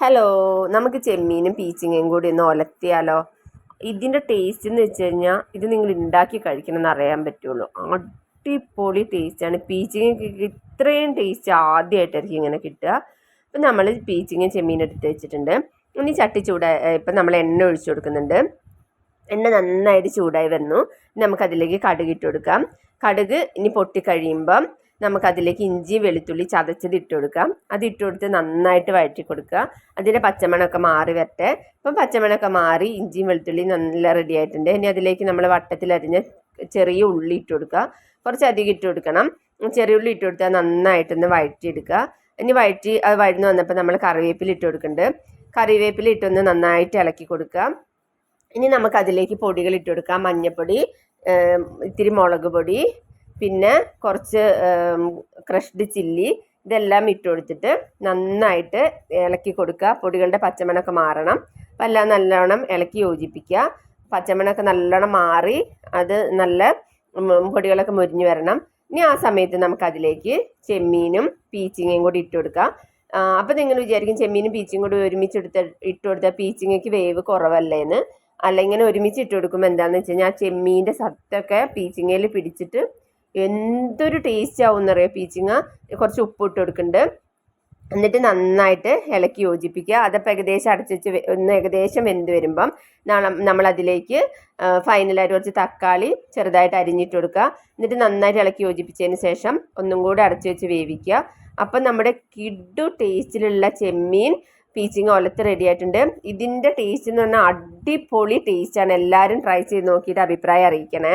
Hello നമുക്ക് ചെമ്മീനും പീച്ചിങ്ങയും കൂടി ഒന്ന് ഒലത്തിയാലോ? ഇതിന്റെ ടേസ്റ്റ് എന്ന് വെച്ച് കഴിഞ്ഞാൽ ഇത് നിങ്ങൾ ഉണ്ടാക്കി കഴിക്കണം എന്ന് അറിയാൻ പറ്റുള്ളൂ. അടിപൊളി ടേസ്റ്റാണ് പീച്ചിങ്ങയ്ക്ക് ഇത്രയും ടേസ്റ്റ് ആദ്യമായിട്ടായിരിക്കും ഇങ്ങനെ കിട്ടുക. അപ്പം നമ്മൾ പീച്ചിങ്ങയും ചെമ്മീനും എടുത്ത് വെച്ചിട്ടുണ്ട്. ഇനി ചട്ടി ചൂടായി ഇപ്പം നമ്മൾ എണ്ണ ഒഴിച്ചു കൊടുക്കുന്നുണ്ട്. എണ്ണ നന്നായിട്ട് ചൂടായി വന്നു. നമുക്കതിലേക്ക് കടുക് ഇട്ട് കൊടുക്കാം. കടുക് ഇനി പൊട്ടിക്കഴിയുമ്പം നമുക്കതിലേക്ക് ഇഞ്ചി വെളുത്തുള്ളി ചതച്ചത് ഇട്ട് കൊടുക്കാം. അത് ഇട്ട് കൊടുത്ത് നന്നായിട്ട് വഴറ്റി കൊടുക്കുക. അതിന്റെ പച്ചമണമൊക്കെ മാറി വരട്ടെ. ഇപ്പം പച്ചമണമൊക്കെ മാറി ഇഞ്ചിയും വെളുത്തുള്ളി നല്ല റെഡി ആയിട്ടുണ്ട്. ഇനി അതിലേക്ക് നമ്മൾ വട്ടത്തിലരിഞ്ഞ ചെറിയ ഉള്ളി ഇട്ട് കൊടുക്കുക. കുറച്ച് അധികം ഇട്ട് കൊടുക്കണം. ചെറിയ ഉള്ളി ഇട്ട് കൊടുത്താൽ നന്നായിട്ടൊന്ന് വഴറ്റിയെടുക്കുക. ഇനി വഴറ്റി അത് വഴന്ന് വന്നപ്പോൾ നമ്മൾ കറിവേപ്പില ഇട്ട് കൊടുക്കുന്നുണ്ട്. കറിവേപ്പില ഇട്ടൊന്ന് നന്നായിട്ട് ഇളക്കി കൊടുക്കുക. ഇനി നമുക്ക് അതിലേക്ക് പൊടികൾ ഇട്ട് കൊടുക്കാം. മഞ്ഞൾപ്പൊടി ഇത്തിരി മുളക് പൊടി പിന്നെ കുറച്ച് ക്രഷ്ഡ് ചില്ലി ഇതെല്ലാം ഇട്ട് കൊടുത്തിട്ട് നന്നായിട്ട് ഇളക്കി കൊടുക്കുക. പൊടികളുടെ പച്ചമണമൊക്കെ മാറണം. അപ്പം എല്ലാം നല്ലോണം ഇളക്കി യോജിപ്പിക്കുക. പച്ചമണമൊക്കെ നല്ലോണം മാറി അത് നല്ല പൊടികളൊക്കെ മുരിഞ്ഞു വരണം. ഇനി ആ സമയത്ത് നമുക്ക് അതിലേക്ക് ചെമ്മീനും പീച്ചിങ്ങയും കൂടി ഇട്ട് കൊടുക്കുക അപ്പം നിങ്ങൾ വിചാരിക്കും ചെമ്മീനും പീച്ചിയും കൂടി ഒരുമിച്ച് എടുത്ത് ഇട്ട് കൊടുത്താൽ പീച്ചിങ്ങയ്ക്ക് വേവ് കുറവല്ലേന്ന്. ഇങ്ങനെ ഒരുമിച്ച് ഇട്ട് കൊടുക്കുമ്പോൾ എന്താണെന്ന് വെച്ച് കഴിഞ്ഞാൽ ആ ചെമ്മീന്റെ സത്തൊക്കെ പീച്ചിങ്ങയിൽ പിടിച്ചിട്ട് എന്തൊരു ടേസ്റ്റ് ആവും എന്നറിയാം പീച്ചിങ്ങ? കുറച്ച് ഉപ്പ് ഇട്ട് കൊടുക്കുന്നുണ്ട് എന്നിട്ട് നന്നായിട്ട് ഇളക്കി യോജിപ്പിക്കുക. അതപ്പോൾ ഏകദേശം അടച്ചു വെച്ച് ഒന്ന് ഏകദേശം വെന്ത് വരുമ്പം നമ്മളതിലേക്ക് ഫൈനലായിട്ട് കുറച്ച് തക്കാളി ചെറുതായിട്ട് അരിഞ്ഞിട്ട് കൊടുക്കുക. എന്നിട്ട് നന്നായിട്ട് ഇളക്കി യോജിപ്പിച്ചതിന് ശേഷം ഒന്നും കൂടി അടച്ചു വെച്ച് വേവിക്കുക. അപ്പം നമ്മുടെ കിഡു ടേസ്റ്റിലുള്ള ചെമ്മീൻ പീച്ചിങ് ഒലത്ത് റെഡി ആയിട്ടുണ്ട്. ഇതിന്റെ ടേസ്റ്റ് എന്ന് പറഞ്ഞാൽ അടിപൊളി ടേസ്റ്റാണ് എല്ലാവരും ട്രൈ ചെയ്ത് നോക്കിയിട്ട് അഭിപ്രായം അറിയിക്കണേ.